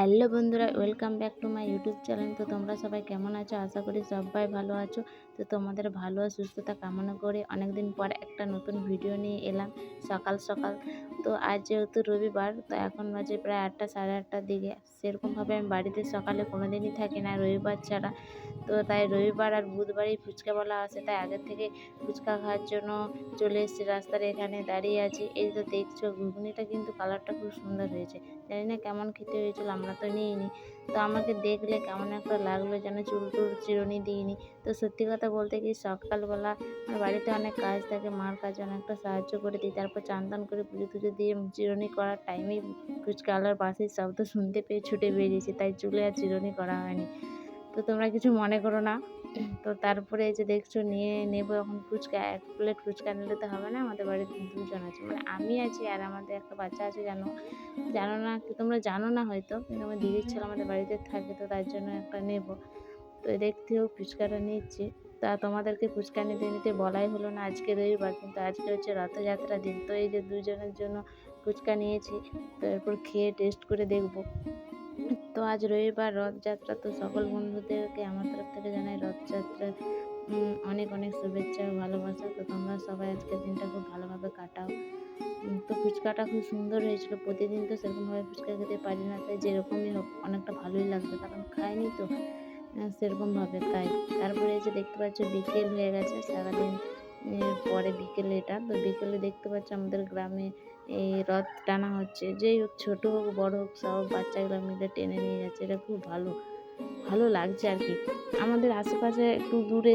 Hello বন্ধুরা welcome back to my YouTube channel তো তোমরা সবাই কেমন আছো? আশা করি সবাই ভালো আছো। তো তোমাদের ভালো সুস্থতা কামনা করে অনেক দিন পর একটা নতুন ভিডিও নিয়ে এলাম সকাল সকাল। তো আজ যেহেতু রবিবার, তো এখন বাজে প্রায় আটটা, সাড়ে আটটার দিকে। সেরকমভাবে আমি বাড়িতে সকালে কোনো দিনই থাকি না রবিবার ছাড়া। তো তাই রবিবার আর বুধবারই ফুচকাওয়ালা আসে তাই আগের থেকে ফুচকা খাওয়ার জন্য চলে এসেছি রাস্তার এখানে দাঁড়িয়ে আছি। এই তো দেখছ, ঘুগনিটা কিন্তু কালারটা খুব সুন্দর হয়েছে। জানি না কেমন খেতে হয়েছিল, আমরা তো নিইনি। তো আমাকে দেখলে কেমন একটা লাগল যেন চুল টুল চিরুনি দিইনি। তো সত্যি কথা বলতে কি সকালবেলা আমার বাড়িতে অনেক কাজ থাকে, মার কাজে অনেকটা সাহায্য করে দিই। তারপর চান টান করে পুজো টুজো দিয়ে চিরুনি করার টাইমেই ফুচকাওয়ালার বাসির শব্দ শুনতে পেয়ে ছুটে বেরিয়েছি, তাই চুলে আর চিরুনি করা হয়নি। তো তোমরা কিছু মনে করো না। তো তারপরে যে দেখছ নিয়ে নেব এখন ফুচকা, এক প্লেট ফুচকা নিলে তো হবে না, আমাদের বাড়িতে দুজন আছে। মানে আমি আছি আর আমাদের একটা বাচ্চা আছে, জানো? জানো না তোমরা জানো না হয়তো, কিন্তু আমার দিদির ছেলে আমাদের বাড়িতে থাকে, তো তার জন্য একটা নেব। তো দেখতে হোক ফুচকাটা নিচ্ছি। তা তোমাদেরকে ফুচকা নিতে নিতে বলাই হলো না আজকে রবিবার, কিন্তু আজকে হচ্ছে রথযাত্রা দিন। তো এই যে দুজনের জন্য ফুচকা নিয়েছি, তো এরপর খেয়ে টেস্ট করে দেখব। তো আজ রবিবার রথযাত্রা, তো সকল বন্ধুদেরকে আমার তরফ থেকে জানাই রথযাত্রার অনেক অনেক শুভেচ্ছা ভালোবাসা। তো তোমরা সবাই আজকের দিনটা খুব ভালোভাবে কাটাও। তো ফুচকাটা খুব সুন্দর হয়েছিল। প্রতিদিন তো সেরকমভাবে ফুচকা খেতে পারি না, তাই যেরকমই হোক অনেকটা ভালোই লাগবে কারণ খাইনি তো সেরকমভাবে তাই। তারপরে যে দেখতে পাচ্ছ বিকেল হয়ে গেছে, সারাদিন পরে বিকেলে এটা। তো বিকেলে দেখতে পাচ্ছি আমাদের গ্রামে এই রথ টানা হচ্ছে। যেই হোক, ছোটো হোক, বড় হোক, সব বাচ্চাগুলো মিলে টেনে নিয়ে যাচ্ছে। এটা খুব ভালো। ভালো লাগছে আর কি। আমাদের আশেপাশে একটু দূরে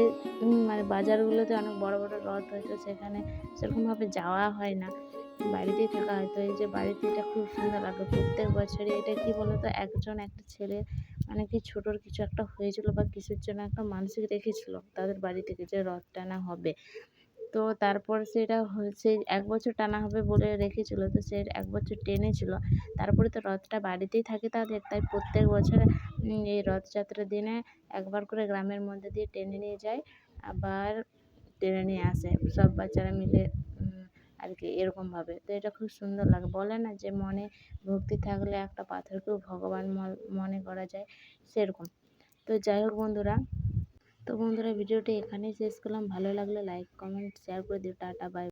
মানে বাজারগুলোতে অনেক বড় বড় রথ হয়েছে সেখানে সেরকমভাবে যাওয়া হয় না। বাড়িতেই থাকা হয়। তো এই যে বাড়িতে এটা খুব সুন্দর লাগে প্রত্যেক বছরই এটা কি বলতো? একজন একটা ছেলে মানে কি ছোটোর কিছু একটা হয়েছিল বা কিছুর জন্য একটা মানসিক রেখেছিল তাদের বাড়ি থেকে যে রথ টানা হবে। তো তারপর সেটা সেই এক বছর টানা হবে বলে রেখেছিল। তো সে এক বছর টেনেছিল তারপরে তো রথটা বাড়িতেই থাকে তাদের। তাই প্রত্যেক বছর এই রথযাত্রার দিনে একবার করে গ্রামের মধ্যে দিয়ে টেনে নিয়ে যায়, আবার টেনে নিয়ে আসে। সব বাচ্চারা মিলে আর কি এরকমভাবে তো এটা খুব সুন্দর লাগে। বলে না যে মনে ভক্তি থাকলে একটা পাথরকেও ভগবান মনে করা যায়, সেরকম। তো যাই হোক বন্ধুরা তো বন্ধুরা, ভিডিওটি এখানেই শেষ করলাম। ভালো লাগলে লাইক কমেন্ট শেয়ার করে দিও। Tata bye